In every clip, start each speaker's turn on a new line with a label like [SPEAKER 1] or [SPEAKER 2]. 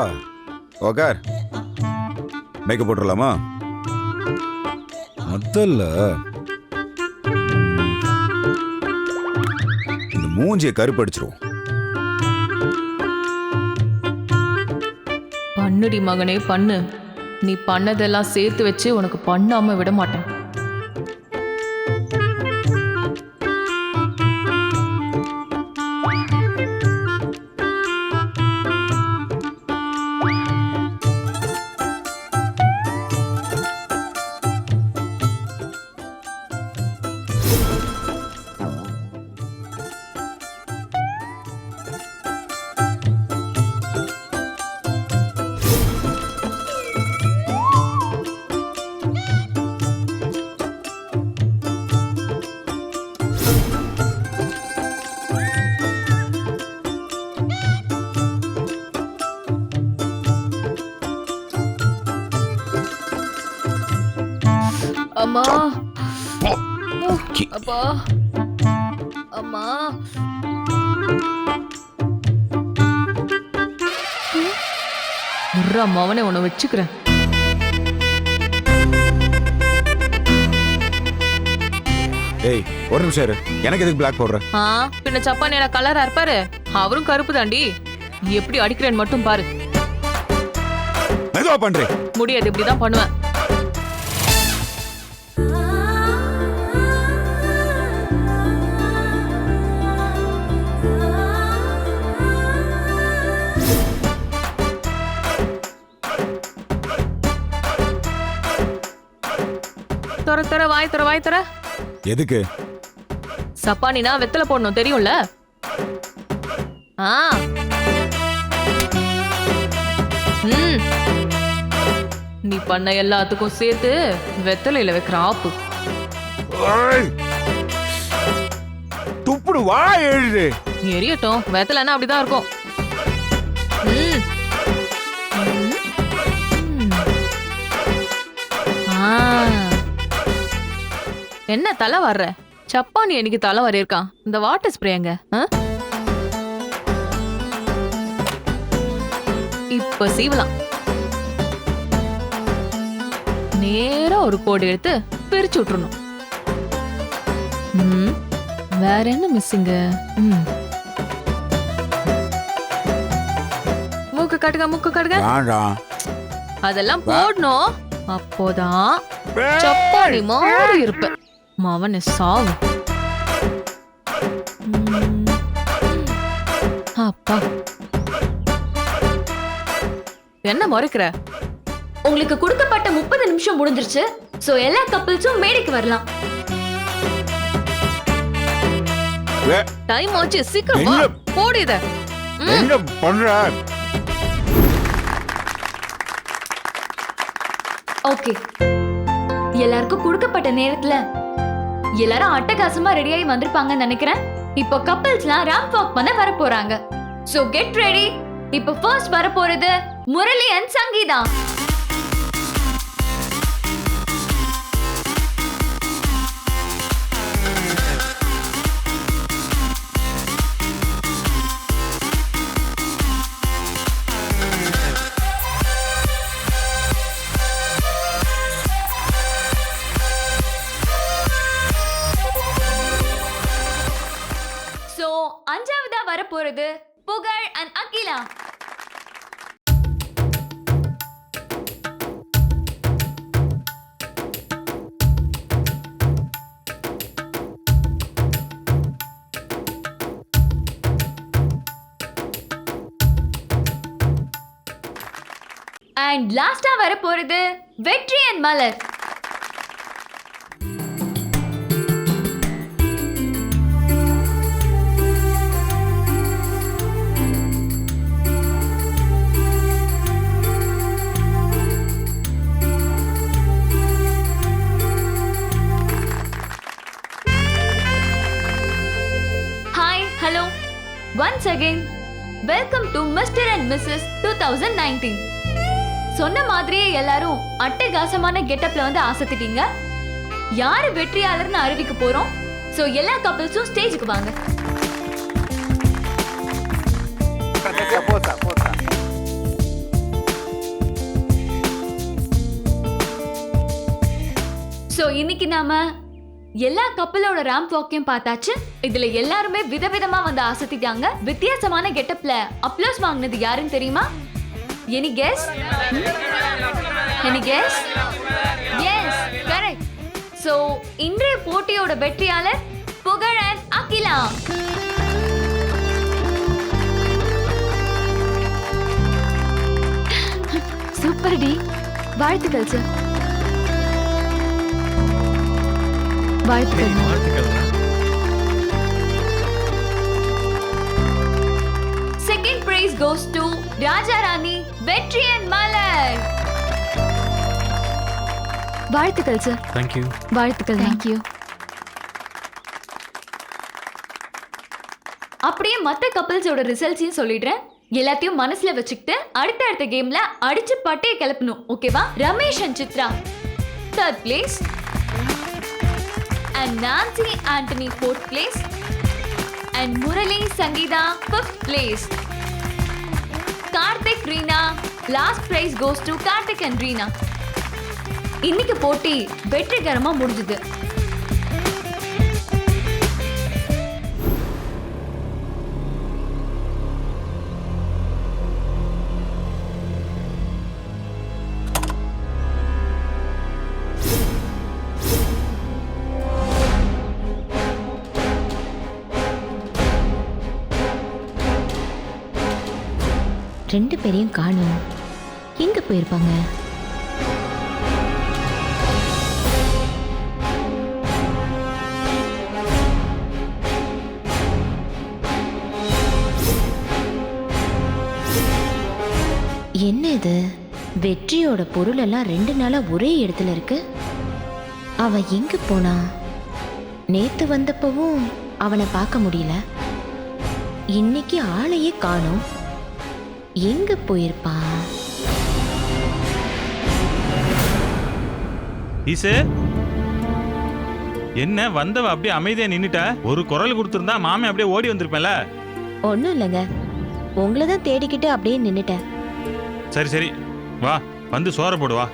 [SPEAKER 1] வா உக்கார். மேக்கப் போட்டுடலாமா முதல்ல இந்த மூஞ்சியை கருப்படிச்சிருவோம்.
[SPEAKER 2] பண்ணுடி மகனே பண்ணு. நீ பண்ணதெல்லாம் சேர்த்து வச்சு உனக்கு பண்ணாம விட மாட்டேன். முர்ரா மவனை உன்னை வச்சுக்கிறேன்.
[SPEAKER 1] ஏய் ஒரு நிமிஷம் இரு. எனக்கு எதுக்கு பிளாக் போடுற
[SPEAKER 2] ஆ பின்ன சப்பான் என்ன கலரா இருப்பாரு. அவரும் கருப்பு தாண்டி. எப்படி அடிக்கிறேன்னு மட்டும் பாரு.
[SPEAKER 1] மெதுவா பண்றேன்.
[SPEAKER 2] முடியாது இப்படிதான் பண்ணுவேன். தொற தொற வாய் தொற வாய் தொற
[SPEAKER 1] எதுக்கு?
[SPEAKER 2] சப்பானினா வெத்தலை போடணும் தெரியும்ல? ஆ. ம். நீ பண்ண எல்லாத்துக்கும் சேர்த்து வெத்தலையில வைக்கிற ஆப்பு!
[SPEAKER 1] துப்புடு வா எழுது.
[SPEAKER 2] எரியட்டும் வெத்தலைன்னா அப்படிதான் இருக்கும். ம். ம். ஆ. என்ன தலை வர்ற? சப்பானி எனக்கு தலை வர இருக்கான் இந்த வாட்டர் ஸ்ப்ரேங்க இப்ப சீவலாம். நேரா ஒரு கோடு எடுத்து பிரிச்சு விட்டுறணும். வேற என்ன மிஸ்ஸிங்க மூக்கு காட்டுங்க மூக்கு காட்டுங்க. அதெல்லாம் போடணும். அப்போதான் சப்பாடி மாதிரி இருப்ப மவன சாவு. அப்பா. என்ன முறைக்கிற?
[SPEAKER 3] உங்களுக்கு கொடுக்கப்பட்ட முப்பது நிமிஷம் முடிஞ்சிருச்சு. சோ எல்லா கப்பிள்ஸும் மேடைக்கு வரலாம்.
[SPEAKER 2] டைம் ஆச்சு. சீக்கிரம் வா
[SPEAKER 1] என்ன?
[SPEAKER 2] போடு இத.
[SPEAKER 1] என்ன பண்ற?
[SPEAKER 3] ஓகே எல்லாருக்கும் கொடுக்கப்பட்ட நேரத்துல எல்லாரும் அட்டகாசமா ரெடியாகி வந்திருப்பாங்கன்னு நினைக்கிறேன். இப்போ கப்பல்ஸ்லாம் ரேம்ப் வாக் பண்ண வர போறாங்க சோ கெட் ரெடி இப்போ ஃபர்ஸ்ட் வர போறது முரளி அண்ட் சங்கீதா. அஞ்சாவதா வர போறது புகழ் அண்ட் அகிலா. அண்ட் லாஸ்டா வர போறது Vetri and Malar. Mr and Mrs two thousand nineteen சொன்ன மாதிரியே எல்லாரும் அட்டகாசமான கெட்டப்ல வந்து ஆசத்திட்டீங்க. யாரு வெற்றியாளர்னு அறிவிக்க போறோம்? சோ எல்லா கப்பல்ஸும் ஸ்டேஜுக்கு வாங்க. சோ இன்னைக்கு நாம எல்லா கப்பலோட ரேம்ப் வாக்கையும் பார்த்தாச்சு. இதுல எல்லாருமே விதவிதமா வந்து அசத்திட்டாங்க வித்தியாசமான கெட்டப்ல அப்ளோஸ் வாங்கினது யாருன்னு தெரியுமா? Any guess any guess yes correct so இன்றைய போட்டியோட வெற்றியாளர் புகழன் அகிலா. சூப்பர் டி வாழ்த்துக்கள் சார் வாழ்த்துக்கள். Second prize goes to Raja Rani Vetriyan Malar வாழ்த்துக்கள் சார்
[SPEAKER 4] தேங்க்யூ
[SPEAKER 3] வாழ்த்துக்கள் தேங்க்யூ அப்படியே மத்த கப்பல்ஸோட ரிசல்ட்ஸையும் சொல்லிடுறேன். எல்லாத்தையும் மனசுல வச்சுக்கிட்டு அடுத்த அடுத்த கேம்ல அடிச்சு பட்டையை கிளப்பணும். ஓகேவா Ramesh and Chitra. Third place and Nancy Antony fourth place and Murali Sangeetha fifth place Karthik Reena last prize goes to Karthik and Reena இன்னைக்கு போட்டி வெற்றிகரமா முடிஞ்சது.
[SPEAKER 5] ரெண்டு பேரையும் காணும். எங்க போயிருப்பாங்க? என்ன இது? வெற்றியோட பொருள் எல்லாம் ரெண்டு நாளா ஒரே இடத்துல இருக்கு? அவ எங்க போனா? நேத்து வந்தப்பவும் அவனை பார்க்க முடியல. இன்னைக்கு ஆளையே காணும். எங்க போயிருப்பான்
[SPEAKER 4] ஈசு? என்ன வந்தவ அப்படியே அமைதியா நின்னுட்ட? ஒரு குரல் கொடுத்திருந்தா மாமே அப்படியே ஓடி வந்திருப்பேன்ல?
[SPEAKER 5] ஒன்றும் இல்லைங்க. உங்களை தான் தேடிக்கிட்டு அப்படியே நின்னுட்டேன்.
[SPEAKER 4] சரி சரி. வா வந்து சோற போடு வா.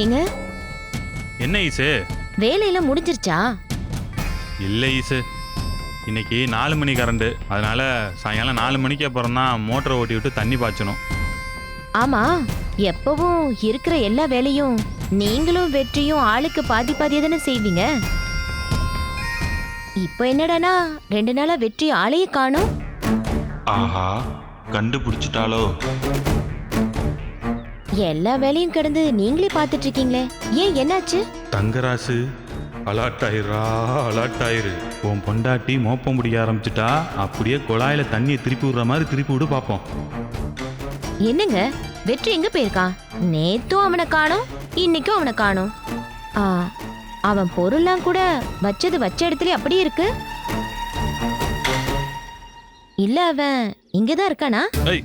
[SPEAKER 5] ஏங்க?
[SPEAKER 4] என்ன ஈசு?
[SPEAKER 5] வேலையெல்லாம் முடிஞ்சிருச்சா?
[SPEAKER 4] இல்ல ஈசு. இன்னைக்கு நாலு மணி கரண்ட். அதனால சாயங்காலம் நாலு மணிக்கு அப்புறம் தான் மோட்டரை ஓட்டி விட்டு தண்ணி பாய்ச்சணும்.
[SPEAKER 5] ஆமா. எப்பவும் இருக்கிற எல்லா வேலையும் நீங்களும் வெற்றியும் ஆளுக்கு பாதி பாதியா தானே செய்வீங்க? இப்போ என்னடானா ரெண்டு நாளா வெற்றி ஆளையே காணோம்?
[SPEAKER 4] ஆஹா. கண்டுபிடிச்சிட்டாலோ
[SPEAKER 5] எல்லா வேலையும் கிடந்து நீங்களே பார்த்துட்டு இருக்கீங்களே ஏன் என்னாச்சு?
[SPEAKER 4] தங்கராசு அலாட்டாயிரா அலாட்டாயிரு. உன் பொண்டாட்டி மோப்பம் முடிய ஆரம்பிச்சிட்டா அப்படியே குழாயில தண்ணியை திருப்பி விடுற மாதிரி திருப்பி விடு பார்ப்போம்
[SPEAKER 5] என்னங்க? வெற்றி எங்க போயிருக்கான் நேத்தும் அவனை காணோம் இன்னைக்கும் அவனை காணோம். ஆ அவன் பொருள்லாம் கூட வச்சது வச்ச இடத்துல அப்படியே இருக்கு. இல்ல அவன் இங்கதான் இருக்கானா?
[SPEAKER 4] ஏய்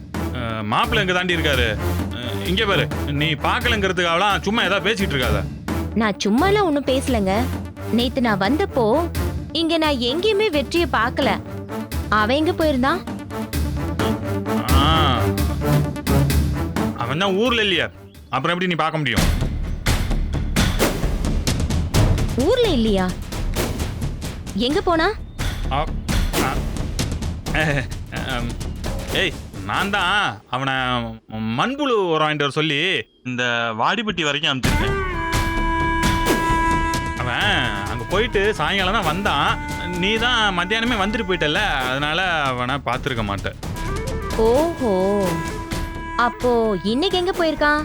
[SPEAKER 4] மாப்பிள்ளை எங்க தாண்டி இருக்காரு? இங்க பாரு நீ பார்க்கலங்கிறதுக்காகலாம் சும்மா ஏதாவது பேசிட்டு இருக்காத.
[SPEAKER 5] நான் சும்மாலாம் ஒன்றும் பேசலங்க. நேத்து நான் வந்தப்போ இங்க நான் எங்கேயுமே வெற்றியை பார்க்கல. அவன் எங்க போயிருந்தான்?
[SPEAKER 4] ஆ. அவன் தான் ஊர்ல இல்லையா? அப்புறம் எப்படி நீ பார்க்க முடியும்?
[SPEAKER 5] ஊர்ல இல்லையா? எங்க போனா?
[SPEAKER 4] ஏய் நான் தான் அவனை மண்புழு உரம் வர சொல்லி இந்த வாடிப்பட்டி வரைக்கும் அனுப்பிச்சிருக்கேன். அவன் அங்கே போயிட்டு சாயங்காலம் தான் வந்தான். நீ தான் மத்தியானமே வந்துட்டு போயிட்டல அதனால அவனை பார்த்துருக்க மாட்டேன்.
[SPEAKER 5] ஓஹோ. அப்போ இன்னைக்கு எங்க போயிருக்கான்?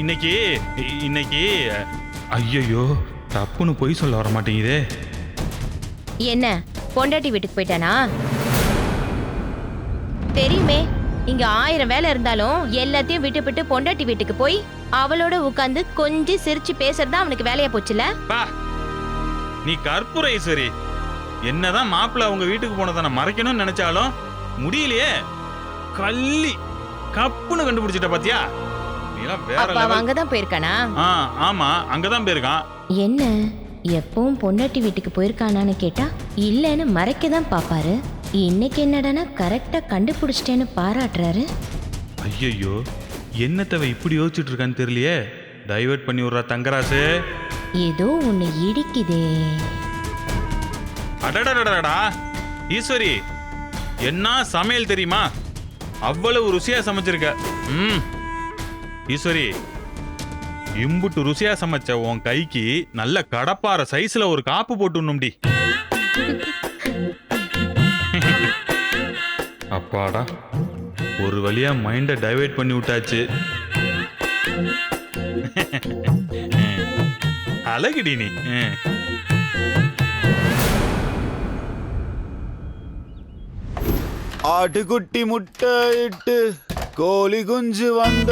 [SPEAKER 4] இன்னைக்கு இன்னைக்கு ஐயையோ தப்புன்னு பொய் சொல்ல வர மாட்டேங்குதே.
[SPEAKER 5] என்ன பொண்டாட்டி வீட்டுக்கு போயிட்டானா? தெரியுமே இங்க ஆயிரம் வேலை இருந்தாலும் எல்லாத்தையும் விட்டு விட்டு பொண்டாட்டி வீட்டுக்கு போய் அவளோட உட்காந்து கொஞ்சம் சிரிச்சு பேசுறதா அவனுக்கு வேலையா போச்சுல?
[SPEAKER 4] பா நீ கற்பூர ஈஸ்வரி. என்னதான் மாப்பிள்ளை அவங்க வீட்டுக்கு போனதை நான் மறைக்கணும்னு நினைச்சாலும் முடியலையே. கள்ளி கப்புன்னு கண்டுபிடிச்சிட்ட பாத்தியா? நீலாம் வேற
[SPEAKER 5] அப்ப அவன்
[SPEAKER 4] level.
[SPEAKER 5] அங்கதான் போயிருக்கானா?
[SPEAKER 4] ஆ ஆமா அங்கதான் போயிருக்கான்.
[SPEAKER 5] என்ன? எப்பவும் பொண்டாட்டி வீட்டுக்கு போயிருக்கானான்னு கேட்டா இல்லைன்னு மறைக்க தான் பாப்பாரு. இன்னைக்கு என்னடானா கரெக்டா கண்டுபிடிச்சிட்டேன்னு பாராட்டுறாரு.
[SPEAKER 4] ஐயையோ என்னத்தவ இப்படி யோசிச்சுட்டு இருக்கான்னு தெரியலையே. டைவர்ட் பண்ணி விடுறா தங்கராசு.
[SPEAKER 5] ஏதோ ஒண்ணு இடிக்குதே.
[SPEAKER 4] அடடடடடா ஈஸ்வரி என்ன சமையல் தெரியுமா? அவ்வளவு ருசியா சமைச்சிருக்க. ம். ஈஸ்வரி இம்புட்டு ருசியா சமைச்ச உன் கைக்கு நல்ல கடப்பார சைஸ்ல ஒரு காப்பு போட்டுணும்டி அப்பாடா. ஒரு வழியா மைண்டை டைவர்ட் பண்ணி விட்டாச்சு. அழகுடி நீ.
[SPEAKER 1] ஆட்டுக்குட்டி முட்டை இட்டு கோழி குஞ்சு வந்த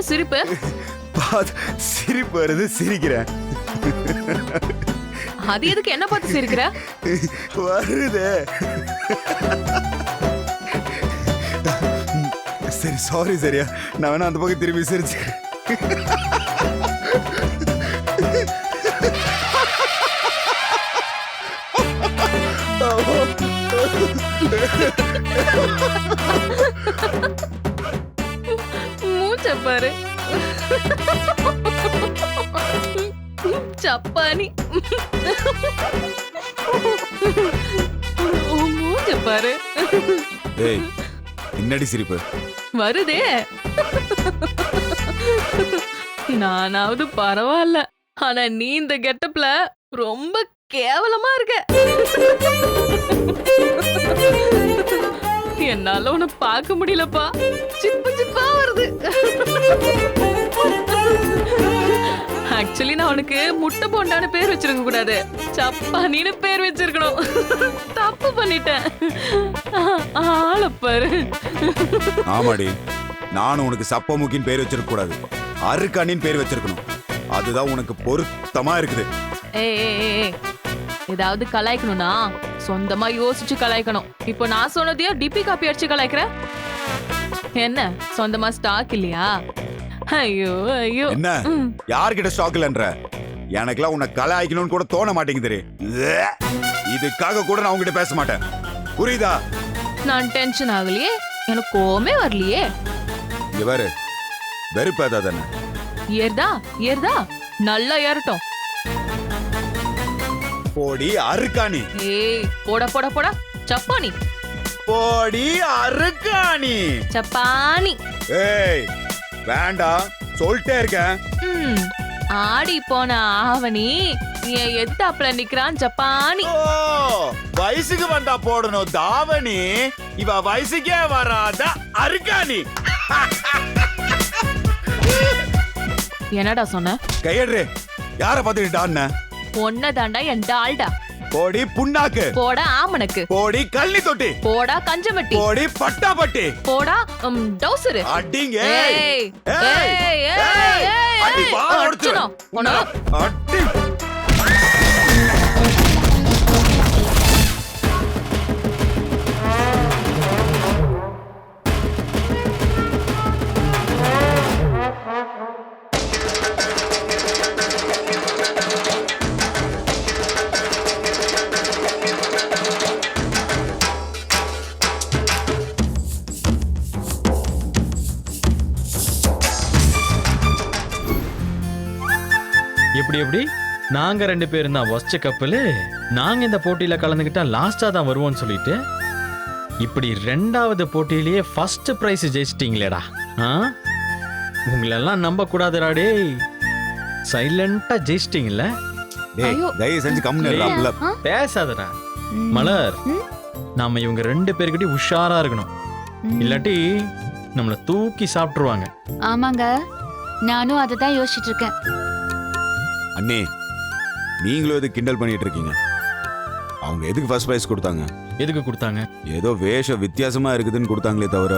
[SPEAKER 2] என்ன சிரிப்பு?
[SPEAKER 1] சிரிப்பு வருது சிரிக்கிறேன்.
[SPEAKER 2] அது எதுக்கு என்ன பார்த்து சிரிக்கிற?
[SPEAKER 1] வருது. சரி சாரி சரியா. நான் வேணா அந்த பக்கம் திரும்பி சிரிச்சுக்கிறேன்.
[SPEAKER 2] மூச்ச சப்பானி மூஞ்ச பாரு
[SPEAKER 1] ஏய் என்னடி சிரிப்பு.
[SPEAKER 2] வருதே. நானாவது பரவாயில்ல. ஆனா நீ இந்த கெட்டப்ல ரொம்ப கேவலமா இருக்க. என்னால உன்னை பார்க்க முடியலப்பா. சிப்பு சிப்பா வருது. ஆக்சுவலி நான் உனக்கு முட்டை போண்டான்னு பேர் வச்சிருக்க கூடாது. சப்பானின்னு பேர் வச்சிருக்கணும். தப்பு பண்ணிட்டேன். ஆளப்பாரு
[SPEAKER 1] ஆமாடி. நானும் உனக்கு சப்பமுக்கின்னு பேர் வச்சிருக்க கூடாது. அருக்காணின்னு பேர் வச்சிருக்கணும். அதுதான் உனக்கு பொருத்தமா இருக்குது.
[SPEAKER 2] ஏய். ஏதாவது கலாய்க்கணும்னா சொந்தமா யோசிச்சு கலாய்க்கணும். இப்போ நான் சொன்னதையோ டிபி காப்பி அடிச்சு கலாய்க்கிற? என்ன? சொந்தமா ஸ்டாக் இல்லையா? ஐயோ ஐயோ.
[SPEAKER 1] என்ன. யார்கிட்ட ஸ்டாக் இல்லன்ற? எனக்கெல்லாம் உன்னை கலாய்க்கணும்னு கூட தோண மாட்டேங்குது இதுக்காக கூட நான் உங்ககிட்ட பேச மாட்டேன். புரியுதா?
[SPEAKER 2] நான் டென்ஷன் ஆகலையே? எனக்கு கோவமே வரலையே?
[SPEAKER 1] இங்க பாரு. வெறுப்பாதா தானே
[SPEAKER 2] ஏறுதா? ஏறுதா? நல்லா ஏறட்டும்.
[SPEAKER 1] போடி அருக்காணி
[SPEAKER 2] ஏய் போட போட போட. சப்பானி
[SPEAKER 1] போடி அருக்காணி
[SPEAKER 2] சப்பானி
[SPEAKER 1] ஏய் வேண்டாம் சொல்லிட்டே இருக்கேன்.
[SPEAKER 2] ஆடி போன ஆவணி என் எத்தாப்புல நிக்கிறான் ஜப்பானி.
[SPEAKER 1] வயசுக்கு வந்தா போடணும் தாவணி. இவ வயசுக்கே வராத அருக்காணி.
[SPEAKER 2] என்னடா சொன்ன?
[SPEAKER 1] கையடுறே யார பாத்துக்கிட்டான்னு
[SPEAKER 2] பொண்ண தாண்டா என் டால்டா.
[SPEAKER 1] போடி புண்ணாக்கு.
[SPEAKER 2] போடா ஆமணக்கு.
[SPEAKER 1] போடி கள்ளி தொட்டி.
[SPEAKER 2] போடா கஞ்சமட்டி
[SPEAKER 1] போடி பட்டாப்பட்டி.
[SPEAKER 2] போடா ம், டவுசரு.
[SPEAKER 1] அடிங்க.
[SPEAKER 2] ஏய்,
[SPEAKER 1] ஏய்,
[SPEAKER 2] ஏய்,
[SPEAKER 1] அடி.
[SPEAKER 2] உன்னை-
[SPEAKER 1] அடி.
[SPEAKER 6] எப்படி எப்படி? நாங்க ரெண்டு பேரும் தான் ஒஸ்ட கப்பல் நாங்க இந்த போட்டியில கலந்துக்கிட்டா லாஸ்டா தான் வருவோம்னு சொல்லிட்டு இப்படி ரெண்டாவது போட்டியிலேயே ஃபர்ஸ்ட் பிரைஸ் ஜெயிச்சிட்டீங்களேடா. ஆ? உங்களெல்லாம் நம்ப கூடாதுடா டேய் சைலண்டா ஜெயிச்சிட்டீங்கல்ல?
[SPEAKER 1] டேய்
[SPEAKER 2] ஐயோ.
[SPEAKER 1] தயவு செஞ்சு கம்முன்னு இருடா, புள்ள.
[SPEAKER 6] பேசாதடா. மலர் நாம இவங்க ரெண்டு பேர்கிட்டயும் உஷாரா இருக்கணும். இல்லாட்டி நம்மள தூக்கி சாப்பிட்டுருவாங்க.
[SPEAKER 3] ஆமாங்க. நானும் அதை தான் யோசிச்சுட்டு இருக்கேன்.
[SPEAKER 1] அண்ணே நீங்களும் எதுக்கு கிண்டல் பண்ணிட்டு இருக்கீங்க? அவங்க எதுக்கு ஃபர்ஸ்ட் பிரைஸ் கொடுத்தாங்க?
[SPEAKER 6] எதுக்கு கொடுத்தாங்க?
[SPEAKER 1] ஏதோ வேஷம் வித்தியாசமா இருக்குதுன்னு கொடுத்தாங்களே தவிர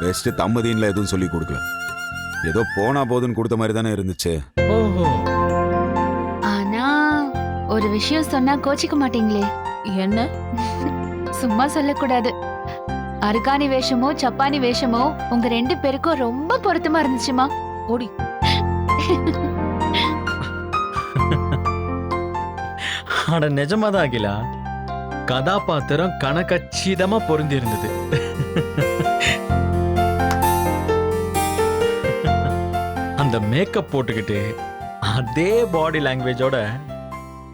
[SPEAKER 1] பெஸ்ட் தம்மதின்ல எதுவும் சொல்லி கொடுக்கல. ஏதோ போனா போதுன்னு கொடுத்த மாதிரி தானே இருந்துச்சு.
[SPEAKER 6] ஓஹோ.
[SPEAKER 3] ஆனா ஒரு விஷயம் சொன்னா கோச்சிக்க மாட்டீங்களே?
[SPEAKER 2] என்ன?
[SPEAKER 3] சும்மா சொல்லக்கூடாது. அருகாணி வேஷமோ சப்பானி வேஷமோ உங்க ரெண்டு பேருக்கும் ரொம்ப பொருத்தமா இருந்துச்சுமா?
[SPEAKER 2] ஓடி.
[SPEAKER 6] அட நிஜமாதான் அகிலா. கதாபாத்திரம் கணக்கச்சிதமா பொருந்தி இருந்தது அந்த மேக்கப் போட்டுக்கிட்டு அதே பாடி லாங்குவேஜோட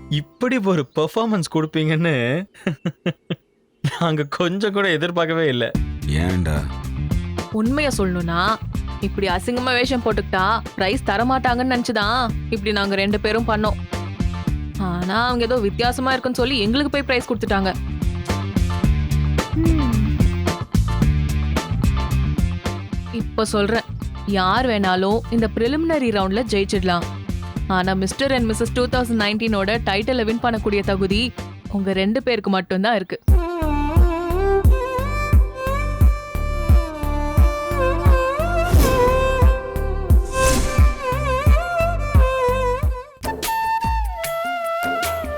[SPEAKER 6] இப்படி ஒரு பெர்ஃபார்மன்ஸ் கொடுப்பீங்கன்னு நாங்க கொஞ்சம் கூட எதிர்பார்க்கவே இல்லை.
[SPEAKER 1] ஏன்டா?
[SPEAKER 2] உண்மைய சொல்லணும்னா இப்படி அசிங்கமா வேஷம் போட்டுக்கிட்டா பிரைஸ் தரமாட்டாங்கன்னு நினைச்சுதான் இப்படி நாங்க ரெண்டு பேரும் பண்ணோம். ஆனா அவங்க ஏதோ வித்தியாசமா இருக்குன்னு சொல்லி எங்களுக்கு போய் பிரைஸ் கொடுத்துட்டாங்க. இப்ப சொல்றேன் யார் வேணாலும் இந்த preliminary ரவுண்ட்ல ஜெயிச்சிடலாம். ஆனா Mr and Mrs two thousand நைன்டீனோட டைட்டிலை வின் பண்ணக்கூடிய தகுதி உங்க ரெண்டு பேருக்கு மட்டும்தான் இருக்கு.